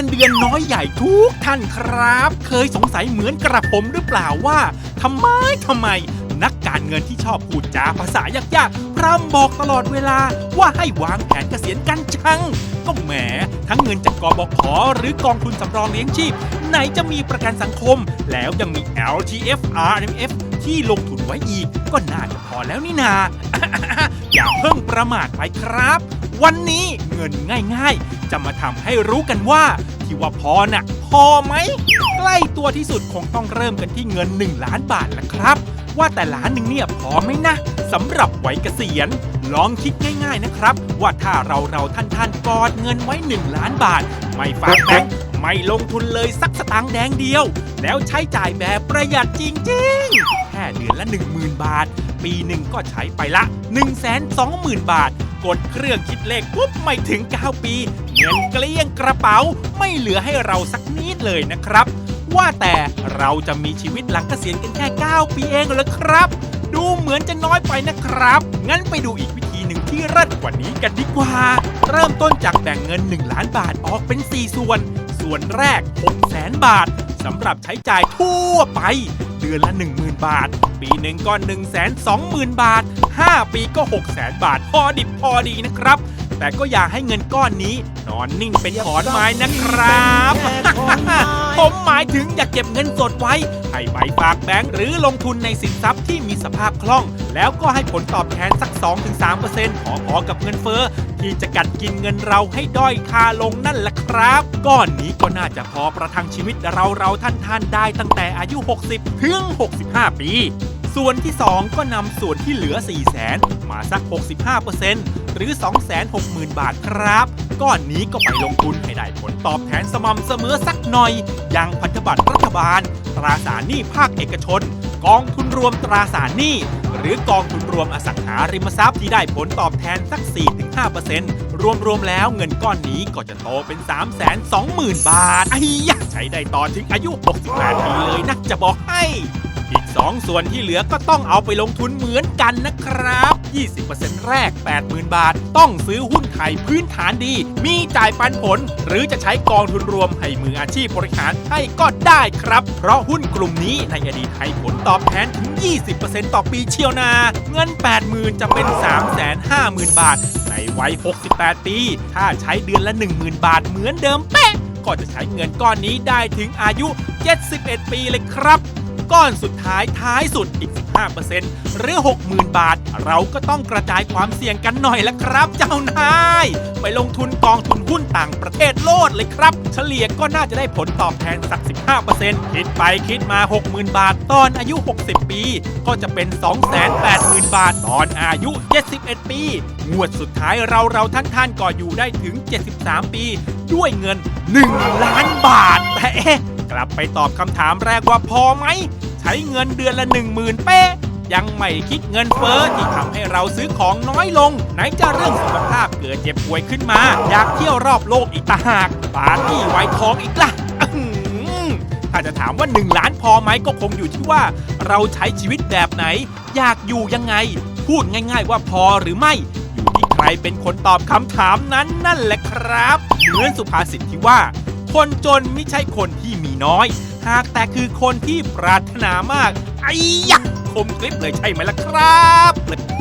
งินเดือนน้อยใหญ่ทุกท่านครับ เคยสงสัยเหมือนกระผมหรือเปล่าว่าทำไมทำไม นักการเงินที่ชอบพูดจาภาษายากๆ พร่ำบอกตลอดเวลาว่าให้วางแผนเกษียณกันชัง ก็แหม ทั้งเงินจากกบขหรือกองทุนสำรองเลี้ยงชีพ ไหนจะมีประกันสังคม แล้วยังมี LTF RMF ที่ลงทุนไว้อีก ก็น่าจะพอแล้วนี่นา อย่าเพิ่งประมาทไปครับ วันนี้เงินง่ายๆ จะมาทำให้รู้กันว่า ที่ว่าพอน่ะ พอไหม ใกล้ตัวที่สุดคงต้องเริ่มกันที่เงิน 1 ล้านบาทละครับ ว่าแต่ล้านหนึ่งเนี่ยพอไหมนะสำหรับไวัยเกษียณลองคิดง่ายๆนะครับ ว่าถ้าเราเราท่านท่านกอดเงินไว้ 1 ล้านบาท ไม่ฝากแบงค์ไม่ลงทุนเลยสักสตางค์แดงเดียว แล้วใช้จ่ายแบบประหยัดจริงๆ แค่เดือนละ 10,000 บาท ปีหนึ่งก็ใช้ไปละ 120,000 บาท กดเครื่องคิดเลขปุ๊บไม่ถึง 9 ปี เงินเกลี้ยงกระเป๋าไม่เหลือให้เราสักนิดเลยนะครับ ว่าแต่เราจะมีชีวิตหลังเกษียณกันแค่ 9 ปีเองเหรอครับ ดูเหมือนจะน้อยไปนะครับ งั้นไปดูอีกวิธีหนึ่งที่เลิศกว่านี้กันดีกว่า เริ่มต้นจากแบ่งเงิน 1 ล้านบาทออกเป็น 4 ส่วน ส่วนแรก6แสนบาทสำหรับใช้จ่ายทั่วไป เดือนละ 10,000 บาท ปีหนึ่งก็1 2 0 0 0 0 บาท 5 ปีก็ 6 0 0 0 0บาท พอดิบพอดีนะครับ แต่ก็อย่าให้เงินก้อนนี้ นอนนิ่งเป็นขอนไม้นะครับ ผมหมายถึงอย่าเก็บเงินสดไว้ ให้ใบฝากแบงก์หรือลงทุนในสินทรัพย์ที่มีสภาพคล่อง แล้วก็ให้ผลตอบแทนสัก 2-3%พอๆกับเงินเฟ้อที่จะกัดกินเงินเราให้ด้อยค่าลงนั่นแหละครับ ก้อนนี้ก็น่าจะพอประทังชีวิตเราเราท่านท่านได้ตั้งแต่อายุ 60 ถึง 65 ปี ส่วนที่ 2 ก็นำส่วนที่เหลือ 4 0 0แสนมาสัก 65%หรือ 260,000 บาทครับ ก้อนนี้ก็ไปลงทุนให้ได้ผลตอบแทนสม่ำเสมอสักหน่อย อย่างพันธบัตรรัฐบาล ตราสารหนี้ภาคเอกชน กองทุนรวมตราสารหนี้ หรือกองทุนรวมอสังหาริมทรัพย์ที่ได้ผลตอบแทนสัก 4-5%รวมๆแล้วเงินก้อนนี้ก็จะโตเป็น 320,000 บาทไอ้ยะใช้ได้ต่อถึงอายุ 68 ปีเลยนะจะบอกให้ 2 ส่วนที่เหลือก็ต้องเอาไปลงทุนเหมือนกันนะครับ 20%แรก 80,000 บาท ต้องซื้อหุ้นไทยพื้นฐานดี มีจ่ายปันผล หรือจะใช้กองทุนรวมให้มืออาชีพบริหารให้ก็ได้ครับ เพราะหุ้นกลุ่มนี้ในอดีตให้ผลตอบแทนถึง 20%ต่อปีเชียวนา เงิน 80,000 จะเป็น 350,000 บาท ในวัย 68 ปี ถ้าใช้เดือนละ 10,000 บาทเหมือนเดิมเป๊ะก็จะใช้เงินก้อนนี้ได้ถึงอายุ 71 ปีเลยครับ ก้อนสุดท้ายท้ายสุดอีก 15%หรือ 60,000 บาท เราก็ต้องกระจายความเสี่ยงกันหน่อยละครับ เจ้านาย ไปลงทุนกองทุนหุ้นต่างประเทศโลดเลยครับ เฉลี่ยก็น่าจะได้ผลตอบแทนสัก 15%คิดไปคิดมา 60,000 บาท ตอนอายุ 60 ปี ก็จะเป็น 280,000 บาท ตอนอายุ 71 ปี งวดสุดท้ายเราเราท่านท่านก็อยู่ได้ถึง 73 ปี ด้วยเงิน 1 ล้านบาทแต่เอ๊ะ กลับไปตอบคำถามแรกว่าพอไหม ใช้เงินเดือนละ 1 0,000 เป๊ะยังไม่คิดเงินเฟ้อที่ทำให้เราซื้อของน้อยลง ไหนจะเรื่องสุขภาพเกิดเจ็บป่วยขึ้นมา อยากเที่ยวรอบโลกอีกต่างหากปาร์ตี้ไวท์ทองอีกล่ะถ้าจะถามว่า 1 ล้านพอไหมก็คงอยู่ที่ว่า เราใช้ชีวิตแบบไหน อยากอยู่ยังไง พูดง่าย ๆ ว่าพอหรือไม่ อยู่ที่ใครเป็นคนตอบคำถามนั้นนั่นแหละครับเหมือนสุภาษิตที่ว่า คนจนไม่ใช่คนที่ น้อย หากแต่คือคนที่ปรารถนามากไอ้ยะคมคลิปเลยใช่ไหมล่ะครับ